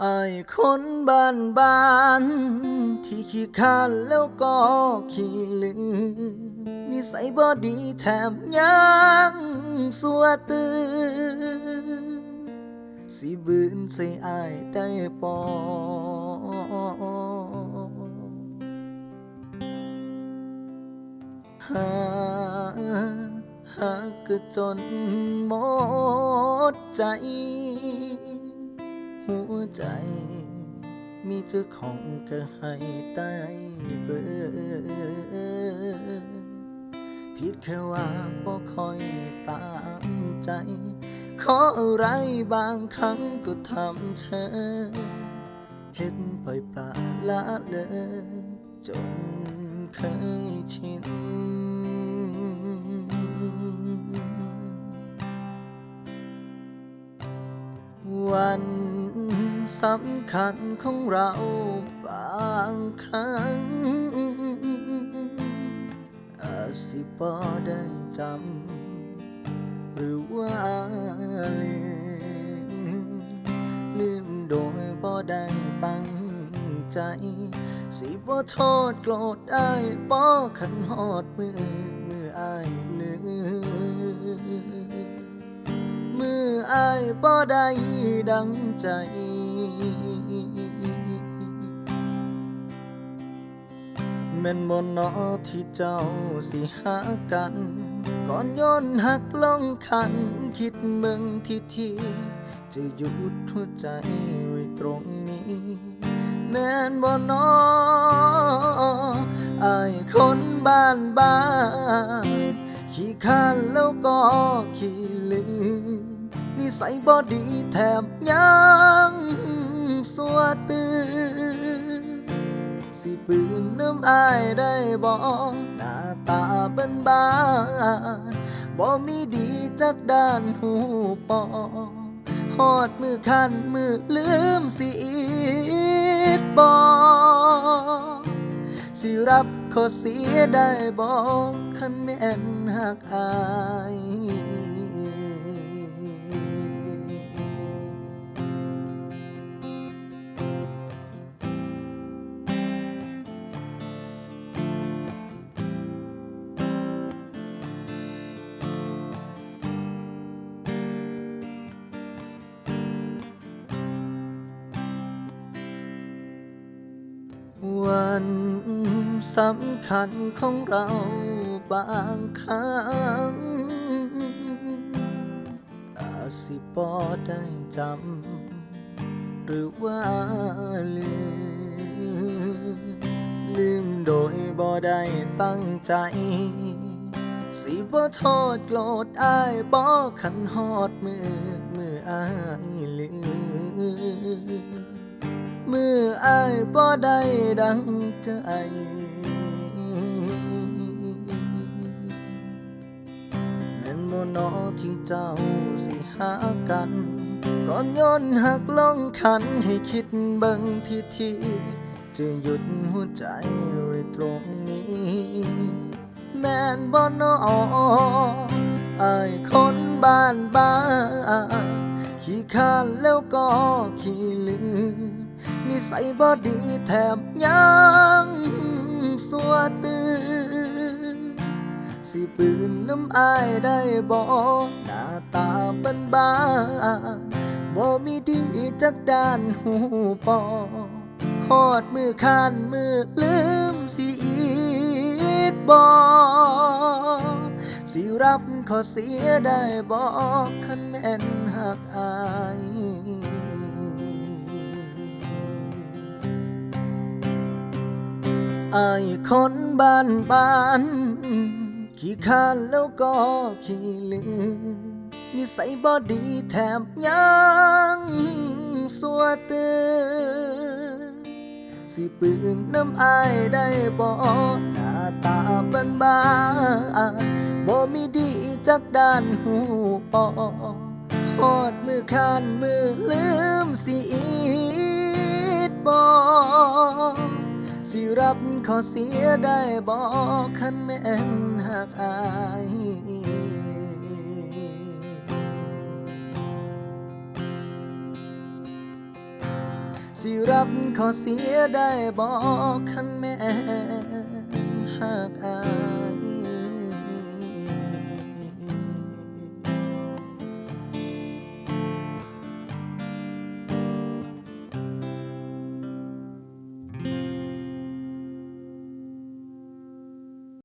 ไอายคนบ้านบ้าน ที่ขี้ข้านแล้วก็ขี้ลืมนิสัยบ่ดีแถมยังสัวตื่นสิบืนใส่อายได้ปอหาหากก็จนหมดใจ หัวใจ มีเจ้าของก็ให้ตายเบิดผิดแค่ว่าบ่คอยตามใจ ขออะไรบางครั้งก็ทำเธอ เห็นปล่อยปลาละเลยจนเคยำคัญของเราบางครั้ง อาจสิบ่ได้จำหรือว่าลืมลืมโดยบ่ได้ตั้งใจ สิบ่โทษโกรธได้บ่ขันฮอดมือมืออายลืมมืออายบ่ได้ดังใจ แม่นบ่นอที่เจ้าสิหากัน ก่อนย้อนหักลงคัน คิดเบิ่งทีทีจะหยุดหัวใจไว้ตรงนี้ แม่นบ่นอไอคนบ้านบ้าน ขี้ข้านแล้วก็ขี้ลืม นิสัยบ่ดีแถมยังสัวตื่นสิปืนน้ำอายได้บ่หน้าตาเป็นบ้านบ่มีดีจักด้านหูปอฮอดมือคันมือลืมสิอีดบ่สิรับขอเสียได้บอกคันแม่นหักอาย วันสำคัญของเราบางครั้ง อาจสิบอได้จำหรือว่าลืม ลืมโดยบ่ได้ตั้งใจ สิบ่โทษโกรธอายบ่ขันฮอดมือมืออายลืม มืออายบ่ได้ดังใจแม่นบ่นอที่เจ้าสิหากันก่อนย้อนหักลองคันให้คิดเบิ่งทีทีจะหยุดหัวใจไว้ตรงนี้ แม่นบ่นออคนบ้านบ้านขี้ข้านแล้วก็ขี้ลืม นิสัยบ่ดีแถมยังสัวตื่นสิปืนน้ำอายได้บ่หน้าตาบันบาบ่มีดีจักด้านหูปอฮอดมือคานมือลืมสิอีดบ่สิรับขอเสียได้บ่คันแม่นหักอาย อายคนบ้านบ้านขี้ข้านแล้วก็ขี้ลืมนิสัยบ่ดีแถมยังสัวตื่นสิปืนน้ำอายได้บ่หน้าตาบ้านบ้านบ่มีดีจักด้านหูปอฮอดมือคานมือลืมสิอีดบ่ สิรับขอเสียได้บอกคันแม่นหากอายสิรับขอเสียได้บอกคันแม่นหากอาย